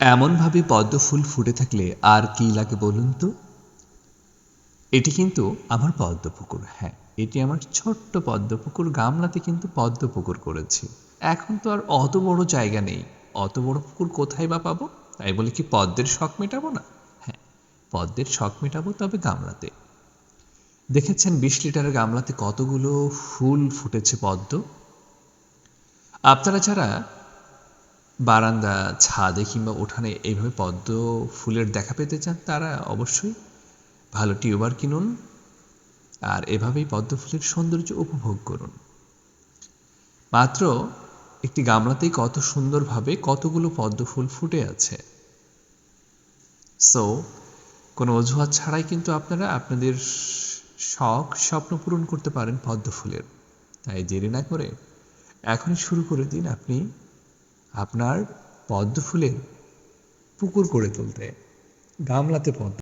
এমনভাবে পদ্ম ফুল ফুটে থাকলে আর কি লাগে বলুন তো? এটি কিন্তু আমার পদ্ম পুকুর হ্যাঁ এটি আমার ছোট্ট পদ্ম পুকুর গামলাতে কিন্তু পদ্ম পুকুর করেছি। এখন তো আর অত বড় জায়গা নেই। অত বড় পুকুর কোথায় বা পাবো? তাই বলে কি পদ্মের শখ মেটাবো না? হ্যাঁ পদ্মের শখ মেটাবো তবে গামলাতে। দেখেছেন বিশ লিটারের গামলাতে কতগুলো ফুল ফুটেছে পদ্ম? আপনারা যারা বারান্দা, ছাদে কিংবা উঠানে এইভাবে পদ্ম ফুলের দেখা পেতে চান তারা অবশ্যই। ভালো টিউবার কিনুন আর এভাবেই পদ্ম ফুলের সৌন্দর্য উপভোগ করুন। মাত্র একটি গামলাতেই কত সুন্দরভাবে কতগুলো পদ্ম ফুল ফুটে আছে। সো কোনো অজুহাত ছাড়াই কিন্তু আপনারা আপনাদের শখ, স্বপ্ন পূরণ করতে পারেন পদ্ম ফুলের। তাই দেরি না করে এখনই শুরু করে দিন আপনি আপনার পদ্ম ফুলের পুকুর করে তুলতে গামলাতে পদ্ম